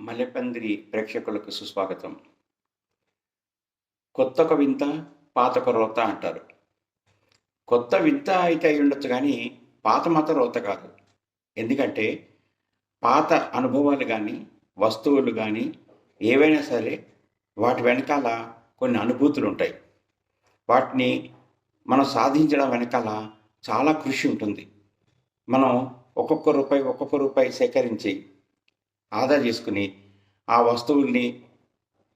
మల్లెపందిరి ప్రేక్షకులకు సుస్వాగతం. కొత్తొక వింత పాతొక రోత అంటారు. కొత్త వింత అయితే అయి ఉండొచ్చు కానీ పాత మాత రోత కాదు. ఎందుకంటే పాత అనుభవాలు కానీ వస్తువులు కానీ ఏవైనా సరే వాటి వెనకాల కొన్ని అనుభూతులు ఉంటాయి. వాటిని మనం సాధించడం వెనకాల చాలా కృషి ఉంటుంది. మనం ఒక్కొక్క రూపాయి ఒక్కొక్క రూపాయి సేకరించి ఆదా చేసుకుని ఆ వస్తువుల్ని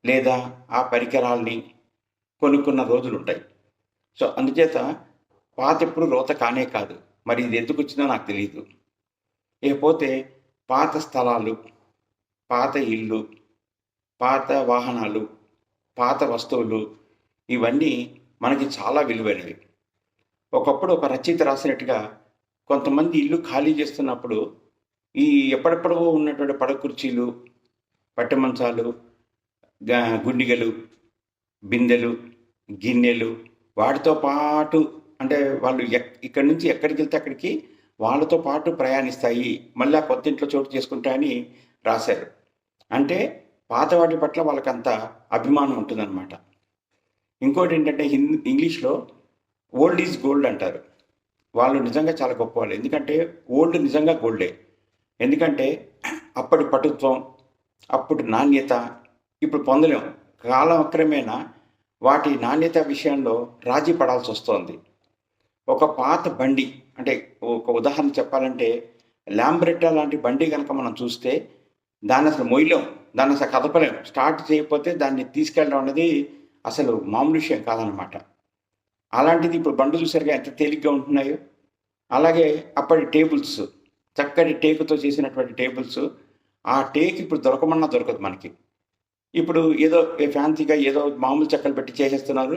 లేదా ఆ పరికరాల్ని కొనుక్కున్న రోజులు ఉంటాయి సో అందుచేత పాత ఎప్పుడు రోత కానే కాదు. మరి ఇది ఎందుకు వచ్చిందో నాకు తెలియదు ఇకపోతే పాత స్థలాలు పాత ఇల్లు పాత వాహనాలు పాత వస్తువులు ఇవన్నీ మనకి చాలా విలువైనవి. ఒకప్పుడు ఒక రచయిత రాసినట్టుగా కొంతమంది ఇల్లు ఖాళీ చేస్తున్నప్పుడు ఈ ఎప్పటిప్పుడో ఉన్నటువంటి పడ కుర్చీలు పట్టె మంచాలు గుండిగలు బిందెలు గిన్నెలు వాటితో పాటు అంటే వాళ్ళు ఎక్- ఇక్కడి నుంచి ఎక్కడికి వెళ్తే అక్కడికి వాళ్ళతో పాటు ప్రయాణిస్తాయి. మళ్ళీ కొత్త ఇంట్లో చోటు చేసుకుంటాయని రాశారు. అంటే పాత వాటి పట్ల వాళ్ళకంత అభిమానం ఉంటుందన్నమాట. ఇంకోటి ఏంటంటే హిందీ ఇంగ్లీష్లో ఓల్డ్ ఈజ్ గోల్డ్ అంటారు. వాళ్ళు నిజంగా చాలా గొప్పవాళ్ళు. ఎందుకంటే ఓల్డ్ నిజంగా గోల్డే. ఎందుకంటే అప్పటి పటుత్వం అప్పుడు నాణ్యత ఇప్పుడు పొందలేం. కాలం క్రమేణా వాటి నాణ్యత విషయంలో రాజీ పడాల్సి వస్తుంది. ఒక పాత బండి అంటే ఒక ఉదాహరణ చెప్పాలంటే ల్యాంబ్రెట్టా లాంటి బండి కనుక మనం చూస్తే దాన్ని అసలు మొయ్యలేం. దాన్ని అసలు కదపలేం. స్టార్ట్ చేయకపోతే దాన్ని తీసుకెళ్ళడం అనేది అసలు మామూలు విషయం కాదనమాట అలాంటిది ఇప్పుడు బండ్లు చూసారుగా ఎంత తేలిగ్గా ఉంటున్నాయో. అలాగే అప్పటి టేబుల్స్ చక్కటి టేకుతో చేసినటువంటి టేబుల్స్. ఆ టేక్ ఇప్పుడు దొరకమన్నా దొరకదు మనకి. ఇప్పుడు ఏదో ఏ ఫ్యాన్సీగా ఏదో మామూలు చెక్కలు పెట్టి చేసేస్తున్నారు.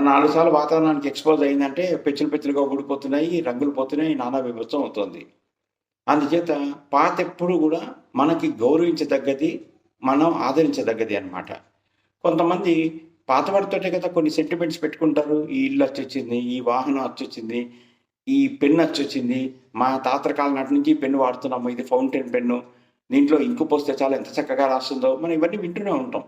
నాలుగు సార్లు వాతావరణానికి ఎక్స్పోజ్ అయిందంటే పెచ్చులు పెచ్చులుగా ఊడిపోతున్నాయి రంగులు పోతున్నాయి నానా విభత్సం అవుతుంది. అందుచేత పాత ఎప్పుడు కూడా మనకి గౌరవించదగ్గది మనం ఆదరించదగ్గది అన్నమాట. కొంతమంది పాతవాడితోటే కదా కొన్ని సెంటిమెంట్స్ పెట్టుకుంటారు. ఈ ఇల్లు వచ్చొచ్చింది ఈ వాహనం వచ్చొచ్చింది ఈ పెన్ను వచ్చొచ్చింది మా తాతల నాటి నుంచి పెన్ను వాడుతున్నాము. ఇది ఫౌంటైన్ పెన్ను. దీంట్లో ఇంకు పోస్తే చాలా ఎంత చక్కగా రాస్తుందో మనం ఇవన్నీ వింటూనే ఉంటాం.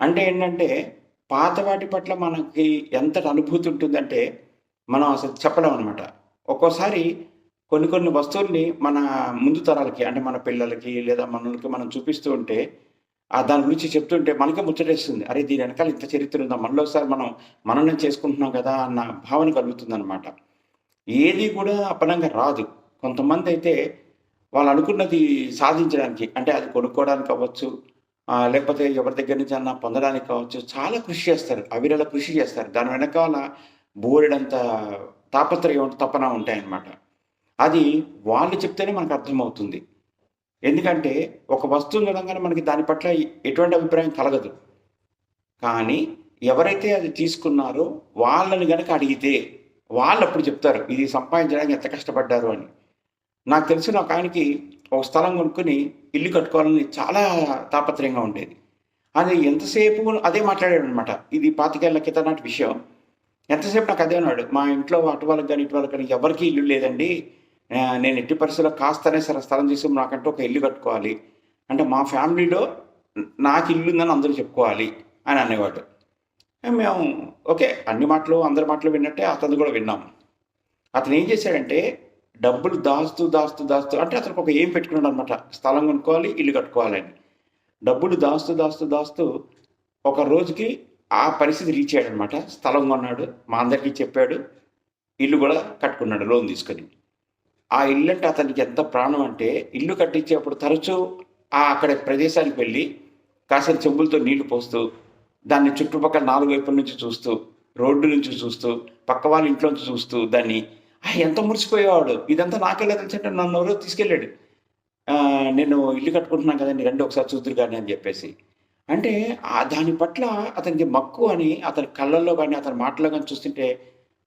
అంటే ఏంటంటే పాత వాటి పట్ల మనకి ఎంత అనుభూతి ఉంటుందంటే మనం అసలు చెప్పడం అనమాట ఒక్కోసారి కొన్ని కొన్ని వస్తువుల్ని మన ముందు తరాలకి అంటే మన పిల్లలకి లేదా మనలకి మనం చూపిస్తూ ఉంటే ఆ దాని గురించి చెప్తుంటే మనకే ముచ్చటేస్తుంది. అరే దీని వెనకాల ఇంత చరిత్ర ఉందా? మనలో ఒకసారి మనం మననం చేసుకుంటున్నాం కదా అన్న భావన కలుగుతుంది అనమాట ఏది కూడా అపనంగా రాదు. కొంతమంది అయితే వాళ్ళు అనుకున్నది సాధించడానికి అంటే అది కొనుక్కోవడానికి అవ్వచ్చు లేకపోతే ఎవరి దగ్గర నుంచి అన్నా పొందడానికి కావచ్చు చాలా కృషి చేస్తారు. అవిరల కృషి చేస్తారు. దాని వెనకాల బోరెడంత తాపత్రయం తపన ఉంటాయన్నమాట. అది వాళ్ళు చెప్తేనే మనకు అర్థమవుతుంది. ఎందుకంటే ఒక వస్తువు చూడంగానే మనకి దాని పట్ల ఎటువంటి అభిప్రాయం కలగదు. కానీ ఎవరైతే అది తీసుకున్నారో వాళ్ళని కనుక అడిగితే వాళ్ళు అప్పుడు చెప్తారు ఇది సంపాదించడానికి ఎంత కష్టపడ్డారు అని. నాకు తెలిసిన ఒక ఆయనకి ఒక స్థలం కొనుక్కొని ఇల్లు కట్టుకోవాలని చాలా తాపత్రయంగా ఉండేది. అది ఎంతసేపు అదే మాట్లాడాడు అనమాట ఇది పాతికేళ్ళ క్రితం నాటి విషయం. ఎంతసేపు నాకు అదే అన్నాడు. మా ఇంట్లో అటు వాళ్ళకి కానీ ఇటు వాళ్ళకి కానీ ఎవరికి ఇల్లు లేదండి. నేను ఎట్టి పరిస్థితుల్లో కాస్తనే సరే స్థలం చేసి నాకంటూ ఒక ఇల్లు కట్టుకోవాలి. అంటే మా ఫ్యామిలీలో నాకు ఇల్లు ఉందని అందరూ చెప్పుకోవాలి అని అనేవాడు. మేము ఓకే అన్ని మాటలు అందరి మాటలు విన్నట్టే అతను కూడా విన్నాం. అతను ఏం చేశాడంటే డబ్బులు దాస్తూ దాస్తూ దాస్తూ అంటే అతనికి ఒక ఏం పెట్టుకున్నాడు అనమాట స్థలం కొనుక్కోవాలి ఇల్లు కట్టుకోవాలని డబ్బులు దాస్తూ దాస్తూ దాస్తూ ఒక రోజుకి ఆ పరిస్థితి రీచ్ అయ్యాడు అనమాట స్థలం కొన్నాడు మా అందరికీ చెప్పాడు ఇల్లు కూడా కట్టుకున్నాడు లోన్ తీసుకొని. ఆ ఇల్లు అంటే అతనికి ఎంత ప్రాణం అంటే ఇల్లు కట్టించేప్పుడు తరచూ ఆ అక్కడ ప్రదేశానికి వెళ్ళి కాసిన చెంబులతో నీళ్ళు పోస్తూ దాన్ని చుట్టుపక్కల నాలుగు వైపుల నుంచి చూస్తూ రోడ్డు నుంచి చూస్తూ పక్క వాళ్ళ ఇంట్లో నుంచి చూస్తూ దాన్ని ఎంత మురిసిపోయేవాడు? ఇదంతా నాకెళ్ళ తెలిసి అంటే నన్ను ఎవరో తీసుకెళ్ళాడు. నేను ఇల్లు కట్టుకుంటున్నాను కదండి రండి ఒకసారి చూద్దరు కానీ అని చెప్పేసి. అంటే ఆ దాని పట్ల అతనికి మక్కువ అని అతని కళ్ళల్లో కానీ అతని మాటల్లో కానీ చూస్తుంటే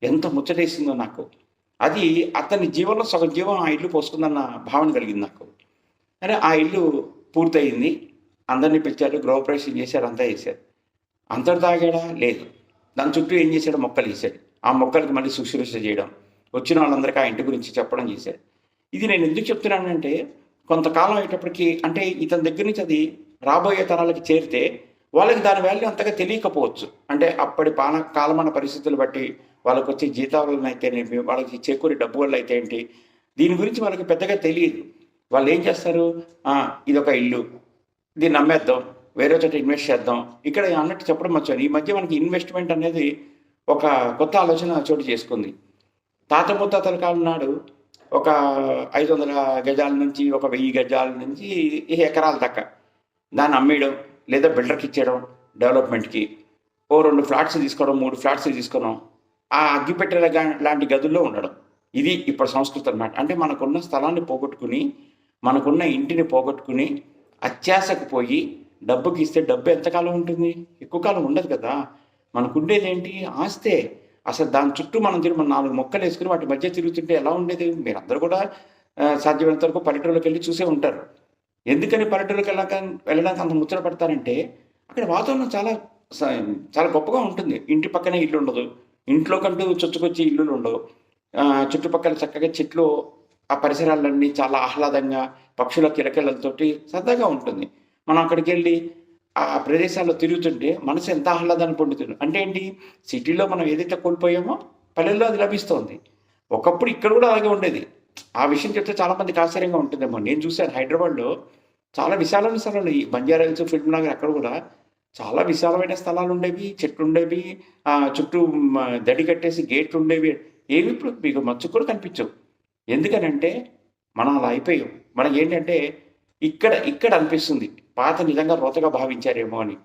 ఎంత ముచ్చటేసిందో నాకు. అది అతని జీవనంలో సగం జీవం ఆ ఇల్లు పోసుకుందన్న భావన కలిగింది నాకు. అరే ఆ ఇల్లు పూర్తయింది. అందరినీ పిలిచారు గృహప్రవేశం చేశారు అంతా చేశారు. అంతటి తాగాడా? లేదు. దాని చుట్టూ ఏం చేశాడు? మొక్కలు వేసాడు ఆ మొక్కలకి మళ్ళీ శుశ్రూష చేయడం వచ్చిన వాళ్ళందరికీ ఆ ఇంటి గురించి చెప్పడం చేశాడు ఇది నేను ఎందుకు చెప్తున్నానంటే కొంతకాలం అయ్యేటప్పటికి అంటే ఇతని దగ్గర నుంచి అది రాబోయే తరాలకి చేరితే వాళ్ళకి దాని వాల్యూ అంతగా తెలియకపోవచ్చు. అంటే అప్పటి పాన కాలమాన పరిస్థితులు బట్టి వాళ్ళకి వచ్చే జీతాలను అయితేనేమి వాళ్ళకి చేకూరి డబ్బు వల్ల అయితే ఏంటి? దీని గురించి వాళ్ళకి పెద్దగా తెలియదు. వాళ్ళు ఏం చేస్తారు? ఇది ఒక ఇల్లు. దీన్ని నమ్మేద్దాం. వేరే చోట ఇన్వెస్ట్ చేద్దాం. ఇక్కడ అన్నట్టు చెప్పడం వచ్చాను ఈ మధ్య మనకి ఇన్వెస్ట్మెంట్ అనేది ఒక కొత్త ఆలోచన చోటు చేసుకుంది. తాత ముత్తాతల కాలం నాడు ఒక ఐదు వందల గజాల నుంచి ఒక వెయ్యి గజాల నుంచి ఎకరాల దాకా దాన్ని అమ్మేయడం లేదా బిల్డర్కి ఇచ్చేయడం డెవలప్మెంట్కి ఓ రెండు ఫ్లాట్స్ తీసుకోవడం మూడు ఫ్లాట్స్ తీసుకోవడం ఆ అగ్గిపెట్టెల లాంటి గదుల్లో ఉండడం. ఇది ఇప్పుడు సంస్కృతి అనమాట అంటే మనకున్న స్థలాన్ని పోగొట్టుకుని మనకున్న ఇంటిని పోగొట్టుకుని అత్యాశకు పోయి డబ్బుకి ఇస్తే డబ్బు ఎంతకాలం ఉంటుంది? ఎక్కువ కాలం ఉండదు కదా. మనకు ఉండేది ఏంటి ఆస్తే. అసలు దాని చుట్టూ మనం తిరిగి మనం నాలుగు మొక్కలు వేసుకుని వాటి మధ్య తిరుగుతుంటే ఎలా ఉండేది? మీరందరూ కూడా సాధ్యమైనంత వరకు పల్లెటూరులోకి వెళ్ళి చూసే ఉంటారు. ఎందుకని పల్లెటూరుకి వెళ్ళాక వెళ్ళడానికి అంత ముచ్చట పడతారంటే అక్కడ వాతావరణం చాలా స- చాలా గొప్పగా ఉంటుంది. ఇంటి పక్కనే ఇల్లు ఉండదు. ఇంట్లో కంటూ చొచ్చుకొచ్చి ఇల్లులు ఉండవు. చుట్టుపక్కల చక్కగా చెట్లు ఆ పరిసరాలన్నీ చాలా ఆహ్లాదంగా పక్షుల కిలకలతోటి సరదాగా ఉంటుంది. మనం అక్కడికి వెళ్ళి ఆ ప్రదేశాల్లో తిరుగుతుంటే మనసు ఎంత ఆహ్లాదాన్ని పొందుతుంది? అంటే ఏంటి? సిటీలో మనం ఏదైతే కోల్పోయామో పల్లెల్లో అది లభిస్తోంది. ఒకప్పుడు ఇక్కడ కూడా అలాగే ఉండేది. ఆ విషయం చెప్తే చాలామందికి ఆశ్చర్యంగా ఉంటుందేమో. నేను చూశాను హైదరాబాద్లో చాలా విశాలమైన స్థలాలు. ఈ బంజారా హిల్స్ ఫిల్మ్ నగర్ అక్కడ కూడా చాలా విశాలమైన స్థలాలు ఉండేవి. చెట్లు ఉండేవి. చుట్టూ దడి కట్టేసి గేట్లు ఉండేవి. ఏవి ఇప్పుడు మీకు మచ్చు కూడా కనిపించవు. ఎందుకనంటే మనం అలా అయిపోయాం. మనకి ఏంటంటే ఇక్కడ ఇక్కడ అనిపిస్తుంది. పాత నిజంగా రోతగా భావించారేమో అని.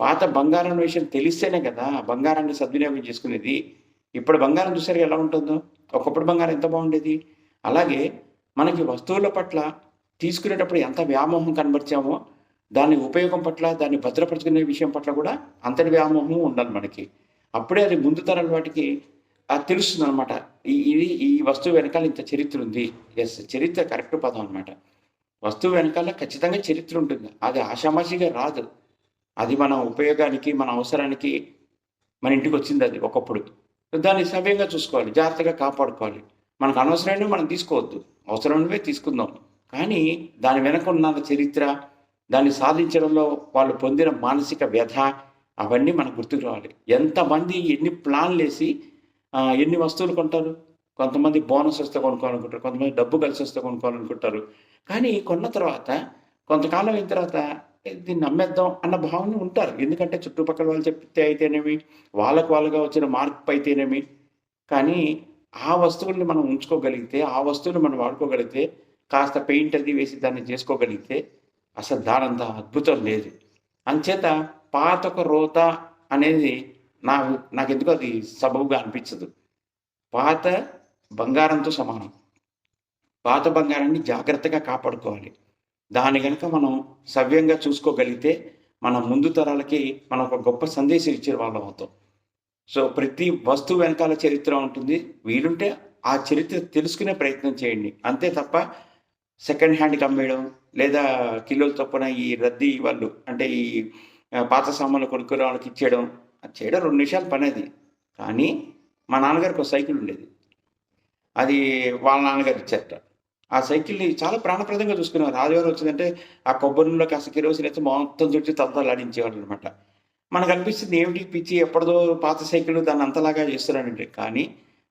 పాత బంగారం విషయం తెలిస్తేనే కదా బంగారాన్ని సద్వినియోగం చేసుకునేది. ఇప్పుడు బంగారం చూసారు ఎలా ఉంటుందో? ఒకప్పుడు బంగారం ఎంత బాగుండేది? అలాగే మనకి వస్తువుల పట్ల తీసుకునేటప్పుడు ఎంత వ్యామోహం కనబరిచామో దాని ఉపయోగం పట్ల దాన్ని భద్రపరుచుకునే విషయం పట్ల కూడా అంతటి వ్యామోహం ఉండాలి మనకి. అప్పుడే అది ముందు తరాల వాటికి అది తెలుస్తుంది అనమాట ఇది ఈ వస్తువు వెనకాల ఇంత చరిత్ర ఉంది. ఎస్ చరిత్ర కరెక్ట్ పదం అనమాట వస్తువు వెనకాల ఖచ్చితంగా చరిత్ర ఉంటుంది. అది ఆషామాషిగా రాదు. అది మన ఉపయోగానికి మన అవసరానికి మన ఇంటికి వచ్చింది అది ఒకప్పుడు. దాన్ని సవ్యంగా చూసుకోవాలి. జాగ్రత్తగా కాపాడుకోవాలి. మనకు అనవసరమైనవి మనం తీసుకోవద్దు. అవసరమైనవే తీసుకుందాం. కానీ దాని వెనక ఉన్న చరిత్ర దాన్ని సాధించడంలో వాళ్ళు పొందిన మానసిక వ్యధ అవన్నీ మనకు గుర్తుకు రావాలి. ఎంతమంది ఎన్ని ప్లాన్లు వేసి ఎన్ని వస్తువులు కొంటారు? కొంతమంది బోనస్ వస్తే కొనుక్కోవాలనుకుంటారు. కొంతమంది డబ్బు కలిసి వస్తే కొనుక్కోవాలనుకుంటారు. కానీ కొన్న తర్వాత కొంతకాలం అయిన తర్వాత దీన్ని నమ్మేద్దాం అన్న భావన ఉంటారు. ఎందుకంటే చుట్టుపక్కల వాళ్ళు చెప్తే అయితేనేమి వాళ్ళకు వాళ్ళుగా వచ్చిన మార్పు అయితేనేమి. కానీ ఆ వస్తువుల్ని మనం ఉంచుకోగలిగితే ఆ వస్తువుని మనం వాడుకోగలిగితే కాస్త పెయింట్ అది వేసి దాన్ని చేసుకోగలిగితే అసలు దానంత అద్భుతం లేదు. అంచేత పాతక రోత అనేది నా నాకెందుకు అది సబబుగా అనిపించదు. పాత బంగారంతో సమానం. పాత బంగారాన్ని జాగ్రత్తగా కాపాడుకోవాలి. దాని కనుక మనం సవ్యంగా చూసుకోగలిగితే మన ముందు తరాలకి మనం ఒక గొప్ప సందేశం ఇచ్చే వాళ్ళం అవుతాం. సో ప్రతి వస్తువు వెనకాల చరిత్ర ఉంటుంది. వీలుంటే ఆ చరిత్ర తెలుసుకునే ప్రయత్నం చేయండి. అంతే తప్ప సెకండ్ హ్యాండ్కి అమ్మేయడం లేదా కిలోల తప్పున ఈ రద్దీ వాళ్ళు అంటే ఈ పాత సామాన్లు కొనుక్కునే వాళ్ళకి ఇచ్చేయడం అది చేయడం రెండు నిమిషాలు పని అది. కానీ మా నాన్నగారికి ఒక సైకిల్ ఉండేది. అది వాళ్ళ నాన్నగారు ఇచ్చారట. ఆ సైకిల్ని చాలా ప్రాణప్రదంగా చూసుకునేవారు. ఆదివారం వచ్చిందంటే ఆ కొబ్బరి నూనెలో కాస్త కిరోసిన్ అయితే మొత్తం చుట్టూ తలతలు ఆడించేవాళ్ళు అనమాట మనకు అనిపిస్తుంది ఏమిటి పిచ్చి ఎప్పటిదో పాత సైకిల్ దాన్ని అంతలాగా చేస్తున్నాడంటే కానీ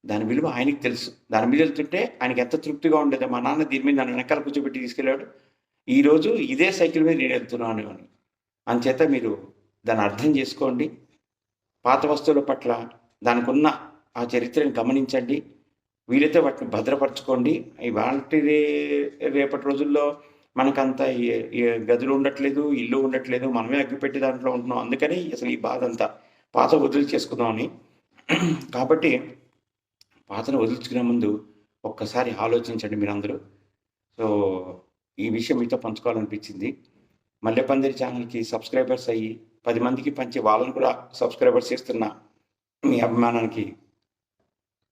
దాని విలువ ఆయనకి తెలుసు. దాని మీద వెళ్తుంటే ఆయనకి ఎంత తృప్తిగా ఉండేదో మా నాన్న దీని మీద నన్ను వెనకాల కూర్చోబెట్టి తీసుకెళ్ళాడు. ఈరోజు ఇదే సైకిల్ మీద నేను వెళ్తున్నాను అని అంచేత మీరు దాన్ని అర్థం చేసుకోండి. పాత వస్తువుల పట్ల దానికి ఉన్న ఆ చరిత్రను గమనించండి. వీలైతే వాటిని భద్రపరచుకోండి. ఇవాళ రేపటి రోజుల్లో మనకంత గదులు ఉండట్లేదు ఇల్లు ఉండట్లేదు మనమే అగ్గిపెట్టి దాంట్లో ఉంటున్నాం. అందుకని అసలు ఈ బాధ అంతా పాత వదిలి చేసుకుందామని కాబట్టి పాతను వదిలించుకునే ముందు ఒక్కసారి ఆలోచించండి మీరందరూ. సో ఈ విషయం మీతో పంచుకోవాలనిపించింది. మల్లెపందిరి ఛానల్కి సబ్స్క్రైబర్స్ అయ్యి పది మందికి పంచి వాళ్ళని కూడా సబ్స్క్రైబర్స్ చేస్తున్న మీ అభిమానానికి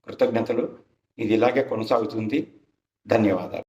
కృతజ్ఞతలు. ఇది ఇలాగే కొనసాగుతుంది. ధన్యవాదాలు.